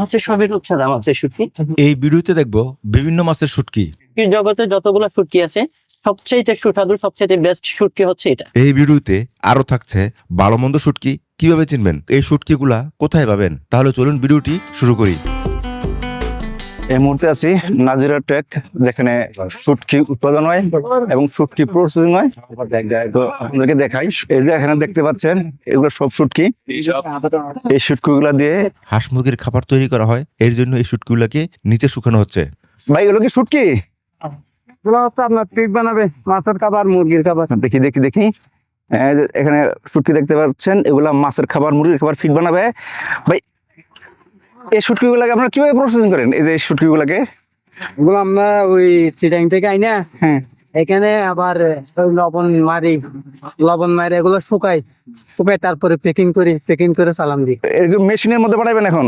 হচ্ছে সবই রূপসাদা মাছের শুটকি এই ভিডিওতে দেখব বিভিন্ন মাছের শুটকি জগতে যতগুলো শুটকি আছে সবচেয়ে সুস্বাদু সবচেয়ে বেস্ট শুটকি হচ্ছে এটা। এই ভিডিওতে আরও থাকছে ভালো মন্দ শুটকি কীভাবে চিনবেন? এই শুটকিগুলা কোথায় পাবেন? তাহলে চলুন ভিডিওটি শুরু করি। এই মুহূর্তে আছি নাজিরা ট্রেক যেখানে শুটকি উৎপাদন হয় এবং শুটকি প্রসেসিং হয়। তো আপনাদেরকে দেখাই। এই যে এখানে দেখতে পাচ্ছেন এগুলো সব শুটকি। এই শুটকিগুলা দিয়ে হাঁস মুরগির খাবার তৈরি করা হয়। এর জন্য এই শুটকিগুলাকে নিচে শুকানো হচ্ছে। ভাই এগুলো কি শুটকি? আপনার পিক বানাবে মাছের খাবার মুরগির খাবার। দেখি দেখি দেখি। এখানে শুটকি দেখতে পাচ্ছেন এগুলা মাছের খাবার মুরগির খাবার ফিট বানাবে। ভাই এই শুটকিগুলাকে আপনারা কীভাবে প্রসেসিং করেন? এই যে শুটকিগুলাকে? এগুলো আমরা ওই চিটাং থেকে আই না হ্যাঁ। এখানে আবার লবণ মারি লবণ মারি এগুলো শুকাই শুকাই তারপরে প্যাকিং করি প্যাকিং করে সালাম দিই। এরকম মেশিনের মধ্যে পাঠাবেন এখন?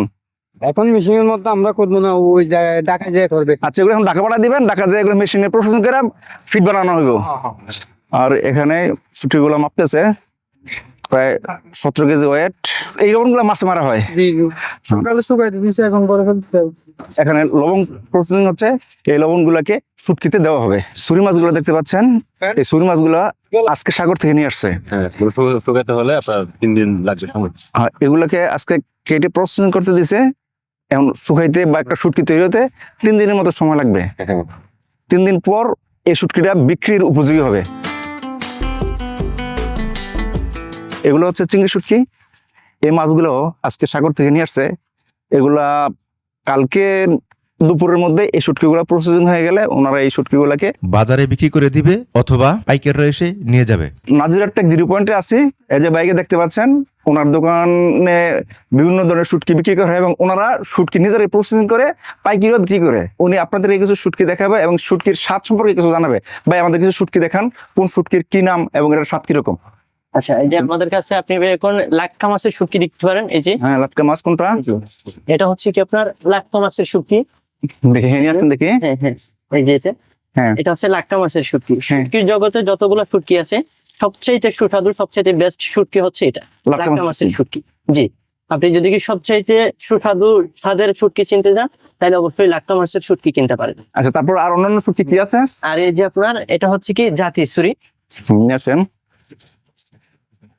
এখন মেশিনের মধ্যে আমরা করব না ওই জায়গায় ঢাকা যায় করবে। আচ্ছা এগুলো এখন ঢাকা পাঠা দিবেন ঢাকা দিয়ে এগুলো মেশিনে প্রসেসিং করে ফিট বানানো হইব। আর এখানে ছুটিগুলো মাপতেছে। প্রায় সতেরো কেজি ওয়েট এই লবণগুলো মাছে মারা হয়। সকালে শুকাই দিয়েছে এখন লবণ প্রসেসিং হচ্ছে। এই লবণগুলোকে শুটকিতে দেওয়া হবে। সুরি মাছগুলো দেখতে পাচ্ছেন। এই সুরি মাছগুলো আজকে সাগর থেকে নিয়ে আসছে। হ্যাঁ এগুলো শু- শুকাতে হলে আপনার তিন দিন লাগবে এগুলোকে আজকে কেটে প্রসেসিং করতে দিছে। এখন শুকাইতে বা একটা শুটকি তৈরি হতে তিন দিনের মতো সময় লাগবে। তিন দিন পর এই শুটকিটা বিক্রির উপযোগী হবে। এগুলো হচ্ছে চিংড়ি শুটকি। এই মাছগুলো আজকে সাগর থেকে নিয়ে আসছে। এগুলা কালকে দুপুরের মধ্যে এই শুটকিগুলো প্রসেসিং হয়ে গেলে ওনারা এই শুটকিগুলোকে বাজারে বিক্রি করে দিবে অথবা পাইকাররা এসে নিয়ে যাবে। নাজিরার টেক জিরো পয়েন্টে আছি। এই যে বাইকে দেখতে পাচ্ছেন ওনার দোকানে বিভিন্ন ধরনের শুটকি বিক্রি করা হয় এবং ওনারা শুটকি নিজেরাই প্রসেসিং করে পাইকিরিও বিক্রি করে। উনি আপনাদেরকে কিছু শুটকি দেখাবে এবং শুটকির স্বাদ সম্পর্কে কিছু জানাবে। ভাই আমাদের কিছু শুটকি দেখান কোন শুটকির কি নাম এবং এটার স্বাদ কীরকম? আচ্ছা এই যে আমাদের কাছে আপনি এখন লাক্কা মাছের শুটকি দেখতে পারেন এই যে। হ্যাঁ মাছ কোনটা? এটা হচ্ছে কি আপনার লাক্কা মাছের শুটকি? দেখি হ্যাঁ হ্যাঁ এই যে এটা। হ্যাঁ। এটা হচ্ছে লাক্কা মাছের শুটকি। শুটকির জগতে যতগুলো শুটকি আছে সবচেয়ে সুস্বাদু সবচেয়ে বেস্ট শুটকি হচ্ছে এটা লাক্কা মাছের শুটকি। জি। আপনি যদি কি সবচাইতে সুস্বাদু স্বাদের শুটকি চিনতে যান তাহলে অবশ্যই লাক্কা মাছের শুটকি কিনতে পারেন। আচ্ছা তারপর আর অন্যান্য শুটকি কি আছে? আর এই যে আপনার এটা হচ্ছে কি জাতি আসেন।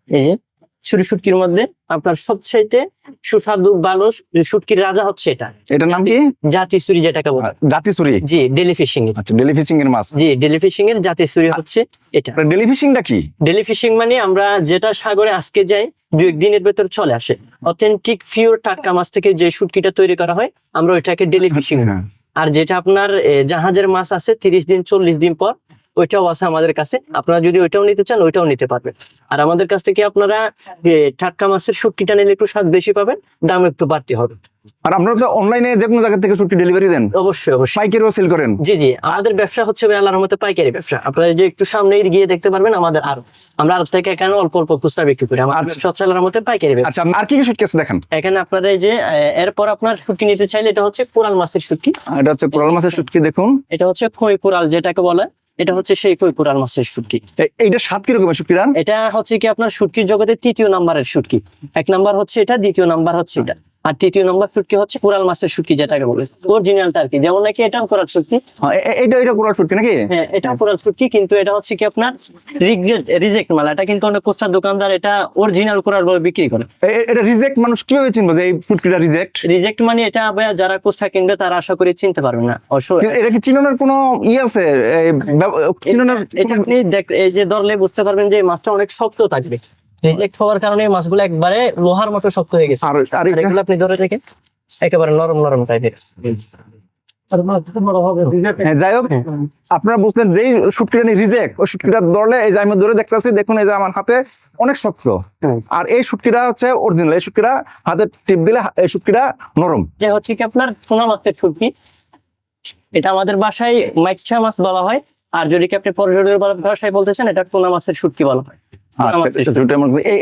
এই যে ছুরি শুটকির মধ্যে আপনার সবচাইতে সুস্বাদু ভালো শুটকির রাজা হচ্ছে এটা। এটার নাম কি? জাতি ছুরি যেটাকে বলে। জাতি সুরি জি ডেলি ফিশিং এর। আচ্ছা ডেলি ফিশিং এর মাছ। জি ডেলি ফিশিং এর জাতি ছুরি হচ্ছে এটা। ডেলি ফিশিংটা কি? ডেলি ফিশিং মানে আমরা যেটা সাগরে আজকে যাই দু একদিনের ভেতর চলে আসে। অথেন্টিক পিওর টাটকা মাছ থেকে যে শুটকিটা তৈরি করা হয় আমরা ওইটাকে ডেলি ফিশিং হ্যাঁ। আর যেটা আপনার জাহাজের মাছ আছে তিরিশ দিন চল্লিশ দিন পর ওইটাও আছে আমাদের কাছে। আপনারা যদি ওইটাও নিতে চান ওইটাও নিতে পারবেন। আর আমাদের কাছ থেকে আপনারা টাটকা মাছের শুটকিটা নিলে একটু স্বাদ বেশি পাবেন দাম একটু বাড়তি হবে। আর আপনারা তো অনলাইনে যে কোনো জায়গা থেকে শুটকি ডেলিভারি দেন। অবশ্যই অবশ্যই। পাইকারিও সেল করেন। জি জি। আমাদের ব্যবসা হচ্ছে ভাই আল্লাহর মতো পাইকারি ব্যবসা। আপনারা যে একটু সামনে গিয়ে দেখতে পারবেন আমাদের আরও। আমরা আরও থেকে এখানে অল্প অল্প খুচরা বিক্রি করি। আমাদের আচ্ছা। ব্যবসা হচ্ছে আল্লাহর মতো পাইকারি ব্যবসা। আচ্ছা আর কি কি শুটকি আছে দেখেন? এখানে আপনারা এই যে এরপর আপনার শুটকি নিতে চাইলে এটা হচ্ছে কোরাল মাছের শুটকি। এটা হচ্ছে কোরাল মাছের শুটকি দেখুন। এটা হচ্ছে খই কোরাল যেটাকে বলে। এটা হচ্ছে সেই কই কোরাল মাছের শুটকি এটা এইটা স্বাদ কীরকম শুটকিটার এটা হচ্ছে কি আপনার শুটকির জগতে তৃতীয় নাম্বারের শুটকি এক নাম্বার হচ্ছে এটা দ্বিতীয় নাম্বার হচ্ছে এটা। আর তৃতীয় নাম্বার শুটকি হচ্ছে কোরাল মাছের শুটকি যেটাকে বলে। অরিজিনালটা আর কি। যেমন নাকি এটা কোরাল শুটকি হ্যাঁ, এ- এ- এইটা এটা কোরাল শুটকি নাকি? হ্যাঁ এটা কোরাল শুটকি কিন্তু এটা হচ্ছে কি আপনার রিজেক্ট রিজেক্ট মাল। এটা কিন্তু অনেক কোস্টার দোকানদার এটা অরিজিনাল কোরাল বলে বিক্রি করে। এটা রিজেক্ট মানুষ কীভাবে চিনবে যে এই শুটকিটা রিজেক্ট? রিজেক্ট মানে এটা যারা কোস্টা কিনবে তারা আশা করি চিনতে পারবে না। এটা কি চিনানোর কোনো ই আছে? এই এটা আপনি দেখ এই যে ধরলে বুঝতে পারবেন যে মাছটা অনেক শক্ত থাকবে। রিজেক্ট হওয়ার কারণে মাছগুলো একবারে লোহার মতো শক্ত হয়ে গেছে। আর আর এগুলো আপনি ধরে দেখেন একেবারে নরম নরম টাইপের হ্যাঁ, যাই হোক আপনারা বুঝলেন যেই শুটকিটা রিজেক্ট ওই শুটকিটা ধরলে এই যে আমি ধরে দেখতেছি দেখুন এই যে আমার হাতে অনেক শক্ত। আর এই শুটকিটা হচ্ছে অরিজিনাল এই শুটকিটা হাতে টিপ দিলে এই শুটকিটা নরম। যে হচ্ছে কি আপনার সোনা মাছের ছুটকি এটা আমাদের বাসায় মাইকছা মাছ বলা হয়। আর যদি কি আপনি পর্যটকের ভাষায় বলতেছেন এটা টুনা মাছের শুটকি বলা হয়। এটা- এটা আমার- এই-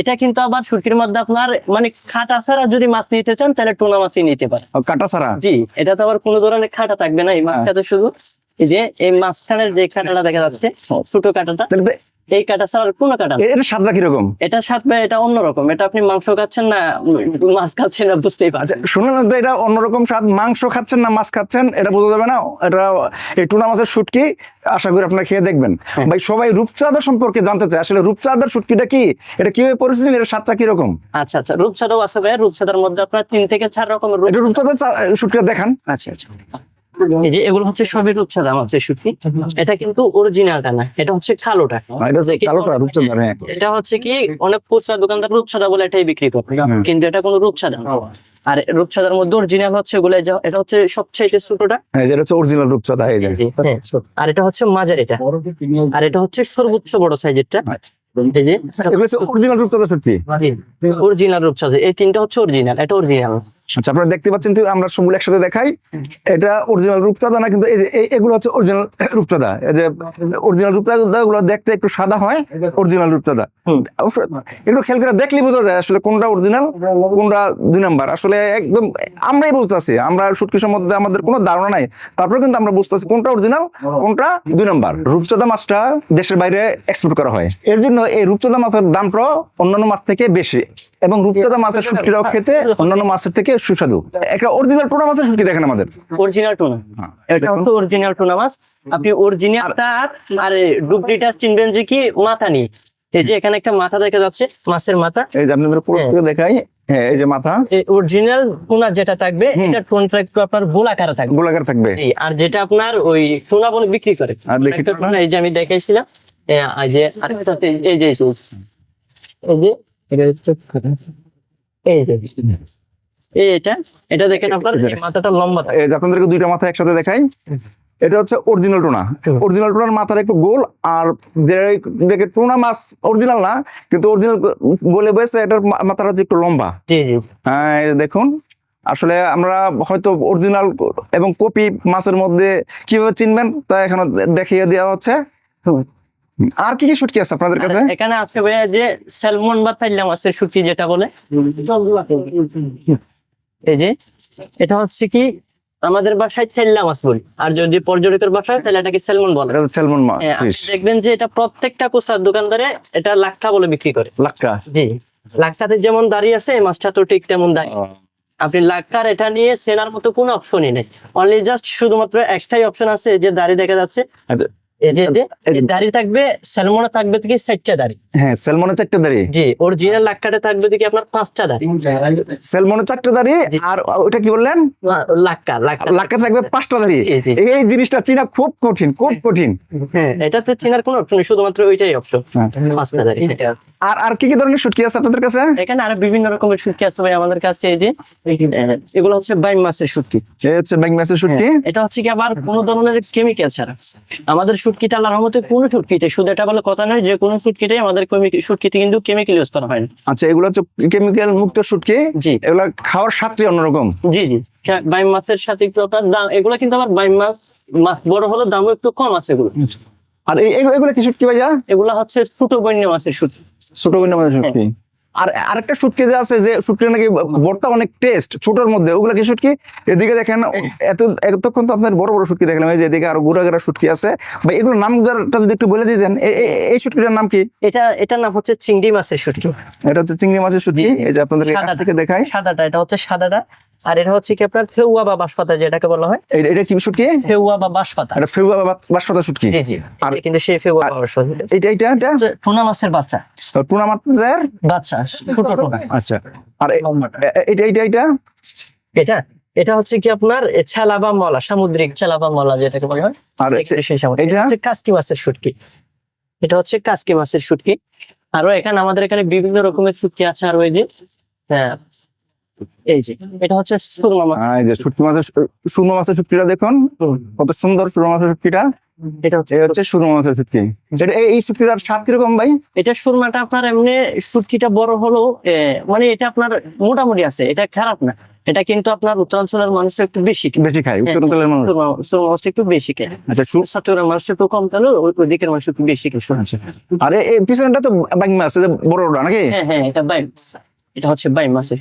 এটা কিন্তু আবার শুটকির মধ্যে আপনার মানে খাটা ছাড়া যদি মাছ নিতে চান তাহলে টোনা মাছই নিতে পারে ও, কাটা ছাড়া? জি এটা তো আবার কোনো ধরনের খাটা থাকবে না এই মাছটাতে শুধু এই যে এই মাঝখানের যে কাঁটাটা দেখা যাচ্ছে ছোট কাঁটাটা তো এই কাটা ছাড়া কোনো কাটা না। এ- এটার স্বাদটা কীরকম? এটা স্বাদ এটা অন্যরকম। এটা আপনি মাংস খাচ্ছেন না মাছ খাচ্ছেন না বুঝতেই পারছেন। শুনুন তো এটা অন্যরকম স্বাদ। মাংস খাচ্ছেন না মাছ খাচ্ছেন এটা বোঝা যাবে না। এটা এই টুনা মাছের শুটকি আশা করি আপনারা খেয়ে দেখবেন। ভাই সবাই রূপচাঁদা সম্পর্কে জানতে চায়। আসলে রূপচাঁদার শুটকিটা কি? এটা কীভাবে পরিস্থিতি এর স্বাদটা কীরকম? আচ্ছা আচ্ছা রূপসাদাও আছে ভাই। রূপসাদার মধ্যে আপনার তিন থেকে চার রকমের রূপ এটা রূপচাঁদা শুটকিটা দেখান। আচ্ছা আচ্ছা। এই যে এগুলো হচ্ছে সবই রূপসাদা মাছের শুটকি এটা কিন্তু অরিজিনালটা না এটা হচ্ছে কালোটা এটা হচ্ছে রূপচাঁদার হ্যাঁ। এটা হচ্ছে কি অনেক খুচরা দোকানদার রূপসাদা বলে এটাই বিক্রি করে। কিন্তু এটা কোনো রূপসাদা না। আর রূপসাদার মধ্যে অরিজিনাল হচ্ছে এগুলো এটা হচ্ছে সবচেয়ে ছোটটা। হ্যাঁ যেটা হচ্ছে অরিজিনাল রূপচাঁদা এই যে। হ্যাঁ, আর এটা হচ্ছে মাঝার এটা আর এটা হচ্ছে সর্বোচ্চ বড় সাইজেরটা এই যে অরিজিনাল রূপচাঁদা অরিজিনাল এই তিনটা হচ্ছে অরিজিনাল এটা অরিজিনাল আচ্ছা আপনারা দেখতে পাচ্ছেন আমরা সবগুলো একসাথে দেখাই। এটা অরিজিনাল রূপচাঁদা না কিন্তু এই যে এগুলো হচ্ছে অরিজিনাল রূপচাঁদা। এই যে অরিজিনাল রূপচাঁদা গুলো দেখতে একটু সাদা হয় অরিজিনাল রূপচাঁদা। এগুলো খেয়াল করে দেখলেই বোঝা যায় আসলে কোনটা অরিজিনাল কোনটা দুই নাম্বার। আসলে একদম আমরাই বুঝতেছি আমরা সুটকি সম্বন্ধে আমাদের কোনো ধারণা নাই। তারপরে কিন্তু আমরা বুঝতেছি কোনটা অরিজিনাল কোনটা দুই নাম্বার। রূপচাঁদা মাছটা দেশের বাইরে এক্সপোর্ট করা হয়। এর জন্য এই রূপচাঁদা মাছের দামটা অন্যান্য মাছ থেকে বেশি। এবং রূপচাঁদা মাছের শুটকিটাও খেতে অন্যান্য মাছের থেকে সুস্বাদু। একটা অরিজিনাল টোনা মাছের শুটকি দেখেন আমাদের। অরিজিনাল টুনা এটা হচ্ছে অরিজিনাল টোনা মাছ। আপনি অরিজিনাল অরিজিনালটা আর ডুপ্লিকেট চিনবেন যে কি মাথা নিয়ে এই যে এখানে একটা মাথা দেখা যাচ্ছে মাছের মাথা। এই যে আপনাদের পোস্ট করে দেখাই। হ্যাঁ এই যে মাথা। অরিজিনাল টুনা যেটা থাকবে এটা টুনটা একটু আপনার গোলাকার থাকবে? গোলাকার থাকবে। আর যেটা আপনার ওই টুনা বলে বিক্রি করে। আর এই যে আমি দেখাইছিলাম। এ, আর যে আরেকটা এই এই যে। এই যে এটা এই যে এটা এটা দেখেন আপনার মাথাটা লম্বা থাকে। আপনাদেরকে দুইটা মাথা একসাথে দেখাই। এটা হচ্ছে অরিজিনাল টোনা। অরিজিনাল টোনার মাথার একটু গোল আর যে টোনা মাছ অরিজিনাল না কিন্তু অরিজিনাল বলে বসে এটার মাথাটা হচ্ছে একটু লম্বা। জি জি। হ্যাঁ দেখুন আসলে আমরা হয়তো অরিজিনাল এবং কপি মাছের মধ্যে কীভাবে চিনবেন তা এখানে দেখিয়ে দেওয়া হচ্ছে। আর কি কি শুটকি আছে আপনাদের কাছে? এখানে আছে ভাইয়া যে স্যালমন বা তাইলা আছে শুটকি যেটা বলে। এই যে এটা হচ্ছে কি আমাদের বাসায় তাইলা মাছ বলি। আর যদি পর্যটকের বাসায় তাহলে এটাকে স্যালমন বলে। এটা স্যালমন মাছ হ্যাঁ, দেখবেন যে এটা প্রত্যেকটা কোস্টার দোকানদারে এটা লাখটা বলে বিক্রি করে। লাক্কা জি। লাখটাতে যেমন দাঁড়িয়ে আছে মাছটা তো ঠিক তেমন দাঁড়িয়ে আপনি লাখটার এটা নিয়ে সেনার মতো কোনো অপশনই নেই। অনলি জাস্ট শুধুমাত্র একটাই অপশন আছে যে দাড়ি দেখা যাচ্ছে। আচ্ছা এই যে যে- দাড়ি থাকবে স্যালমনে থাকবে থেকে চারটা দাড়ি? হ্যাঁ স্যালমনের চারটে দাঁড়িয়ে জি অরিজিনাল লাক্কাটে থাকবে দেখি আপনার পাঁচটা দাঁড়ি? স্যালমনের চারটে দাঁড়িয়ে আর ওটা কি বললেন? লাক্কা লাক্কা। লাক্কা থাকবে পাঁচটা দাঁড়িয়ে জি, জি। এই জিনিসটা চিনা খুব কঠিন খুব কঠিন। হ্যাঁ এটাতে চেনার কোনো অপশন শুধুমাত্র ওইটাই অপশন। পাঁচটা দাঁড়ি আর আর কি কি ধরনের শুটকি আছে আপনাদের কাছে? এখানে আরও বিভিন্ন রকমের শুটকি আছে ভাই আমাদের কাছে এই যে এগুলো হচ্ছে বাইম মাছের শুটকি। এই হচ্ছে ব্যাংক মাছের শুটকি। হ্যাঁ, এটা হচ্ছে কি আবার কোন ধরনের কেমিক্যাল ছাড়া। আমাদের শুটকিটা আল্লাহর রহমতে কোনো শুটকিতে শুধু এটা বলে কথা নয় যে কোনো শুটকিতে আমাদের শুটকিতে কিন্তু কেমিক্যাল ইউজ করা হয়। না আচ্ছা এগুলো হচ্ছে কেমিক্যাল মুক্ত শুটকি জি। এগুলো খাওয়ার স্বাদটি অন্যরকম? জি জি। বাইম মাছের সাথে একটু আপনার দাম এগুলো কিন্তু আবার বাইম মাছ মাছ বড় হলে দামও একটু কম আছে এগুলো। আর এই- এই- এগুলো কি শুটকি ভাইয়া? এগুলো হচ্ছে ছোট বন্য মাছের শুটকি ছোট বন্য মাছের শুটকি আর আরেকটা শুটকি যে আছে যে শুটকি নাকি বড়টা অনেক টেস্ট ছোটর মধ্যে ওগুলা কি শুটকি? এদিকে দেখেন এত এতক্ষণ তো আপনার বড় বড় শুটকি দেখলাম এই যে এদিকে আরও গুড়া গুড়া শুটকি আছে। বা এগুলোর নামটা যদি একটু বলে দিতেন এই শুটকিটার নাম কি? এটা এটার নাম হচ্ছে চিংড়ি মাছের শুটকি। এটা হচ্ছে চিংড়ি মাছের শুটকি এই যে আপনাদের কাছ থেকে দেখাই। সাদাটা এটা হচ্ছে সাদাটা। আর এটা হচ্ছে কি আপনার ফেউয়া বা বাঁশপাতা যেটাকে বলা হয়। এটা কি শুটকি? ফেউয়া বা বাঁশপাতা। এটা ফেউয়া বা বাঁশপাতা শুটকি? জি জি। আর এটা কিন্তু সেই ফেউয়া বা বাঁশপাতা এইটা এটা হচ্ছে টুনা মাছের বাচ্চা। টুনা মাছের? বাচ্চা ছোট টুনা। আচ্ছা। আর এ- এ- এইটা এইটা এইটা এটা এটা হচ্ছে কি আপনার ছেলা বা মলা সামুদ্রিক ছেলা বা মলা যেটাকে বলা হয়। আর সেই সামুদ্রিক। এটা? এটা হচ্ছে কাস্কি মাছের শুটকি। এটা হচ্ছে কাস্কি মাছের শুটকি। আরও এখানে আমাদের এখানে বিভিন্ন রকমের শুটকি আছে আর ওই যে। হ্যাঁ। এই যে এটা হচ্ছে সুরমা মাছ। এই যে শুটকি মাছের সুরমা মাছের শুটকিটা দেখুন। কত সুন্দর সুরমা মাছের শুটকিটা এটা হচ্ছে হচ্ছে সুরমা মাছের শুটকি এটা এই- এই শুটকিটার স্বাদ কীরকম ভাই? এটা সুরমাটা আপনার এমনি শুটকিটা বড় হলেও মানে এটা আপনার মোটামুটি আছে এটা খারাপ না। এটা কিন্তু আপনার উত্তরাঞ্চলের মানুষ একটু বেশি বেশি খাই হ্যাঁ, উত্তর মানুষ। একটু বেশি খায়। আচ্ছা চট্টগ্রাম মানুষ একটু কম খেলো ওই ওই দিকের মানুষ একটু বেশি খায়। সুরমা। আরে এই পিছনটা তো বাংলা যে বড়টা নাকি? হ্যাঁ হ্যাঁ এটা বাই এটা হচ্ছে বাই মাছের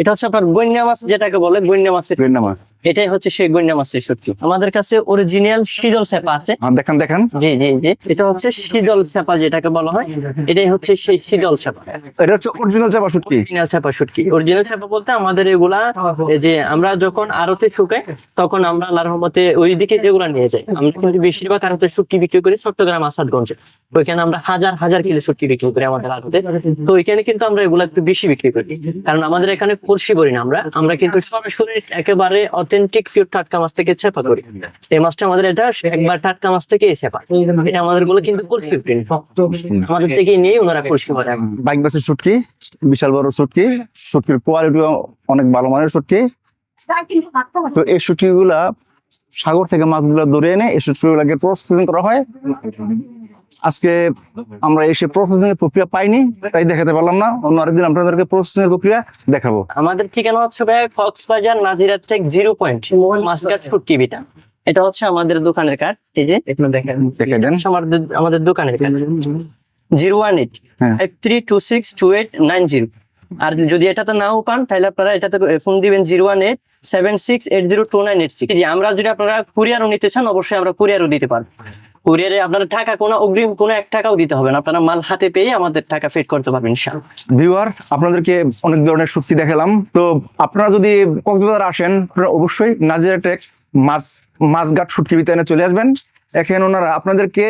এটা হচ্ছে আপনার বন্যা মাছ যেটাকে বলে বন্যা মাছের বন্যা মাছ। এটাই হচ্ছে সেই গন্যা মাছের শুটকি আমাদের কাছে অরিজিনাল শীতল চেপা আছে। আর দেখেন দেখেন। জি জি জি। এটা হচ্ছে শীতল চেপা যেটাকে বলা হয়। এটাই হচ্ছে সেই শীতল চেপা এটা হচ্ছে অরিজিনাল শুটকি অরিজিনাল শুটকি অরিজিনাল চেপা বলতে আমাদের এগুলা এই যে আমরা যখন আড়তে শুকাই তখন আমরা আল্লাহর রহমতে ওই দিকে যেগুলা নিয়ে যাই। আমরা কিন্তু বেশিরভাগ আড়তে শুটকি বিক্রি করি চট্টগ্রাম আসাদগঞ্জে। ওইখানে আমরা হাজার হাজার কিলো শুটকি বিক্রি করি আমাদের আড়তে। তো ওইখানে কিন্তু আমরা এগুলা একটু বেশি বিক্রি করি। কারণ আমাদের এখানে কলসি করি না আমরা। আমরা কিন্তু সরাসরি একেবারে অথেন্টিক পিওর টাটকা মাছ থেকে চেপা করি। এই মাছটা আমাদের এটা একবার টাটকা মাছ থেকে চেপা এটা আমাদেরগুলো কিন্তু কলসি প্রিন্ট আমাদের থেকে নিয়ে ওনারা কলসি করে। বাইক বাসের শুটকি বিশাল বড় শুটকি শুটকির কোয়ালিটি অনেক ভালো মানের শুটকি তো এই শুটকি গুলা সাগর থেকে মাছগুলো ধরে এনে এই শুটকি গুলাকে প্রসেসিং করা হয়। আজকে আমরা এসে প্রসেসিং এর প্রক্রিয়া পাইনি তাই দেখাতে পারলাম না। অন্য আরেকদিন আপনাদেরকে প্রসেসিং এর প্রক্রিয়া দেখাবো। আমাদের ঠিকানা হচ্ছে ভাই Cox's Bazar Nazira Tek zero point Muscat food টিভিটা এটা হচ্ছে আমাদের দোকানের কার্ড এই যে দেখেন দেখে দেন। হচ্ছে আমাদের আমাদের দোকানের card zero one eight. Five three two six two eight nine zero আর যদি এটাতে নাও পান তাহলে আপনারা এটাতে ফোন দিবেন zero one eight seven six eight zero two nine eight six আমরা যদি আপনারা কুরিয়ারও নিতে চান অবশ্যই আমরা কুরিয়ারও দিতে পারব। কুরিয়ারে আপনারা টাকা কোনো অগ্রিম কোনো এক টাকাও দিতে হবে না। আপনারা মাল হাতে পেয়ে আমাদের টাকা ফেড করতে পারবেন, ইনশাআল্লাহ। ভিউয়ার, আপনাদেরকে অনেক ধরনের সুক্তি দেখালাম। তো আপনারা যদি কক্সবাজার আসেন, আপনারা অবশ্যই নাজিরা টেক মাছ, মাছঘাট সুটকি বিতানে চলে আসবেন। এখানে ওনারা আপনাদেরকে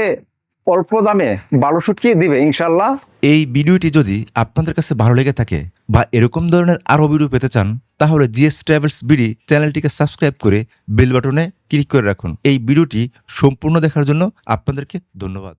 অল্প দামে ভালো সুটকি দিবে ইনশাল্লাহ এই ভিডিওটি যদি আপনাদের কাছে ভালো লেগে থাকে বা এরকম ধরনের আরও ভিডিও পেতে চান, তাহলে জিএস ট্রাভেলস বিডি চ্যানেলটিকে সাবস্ক্রাইব করে বেল বাটনে ক্লিক করে রাখুন। এই ভিডিওটি সম্পূর্ণ দেখার জন্য আপনাদেরকে ধন্যবাদ।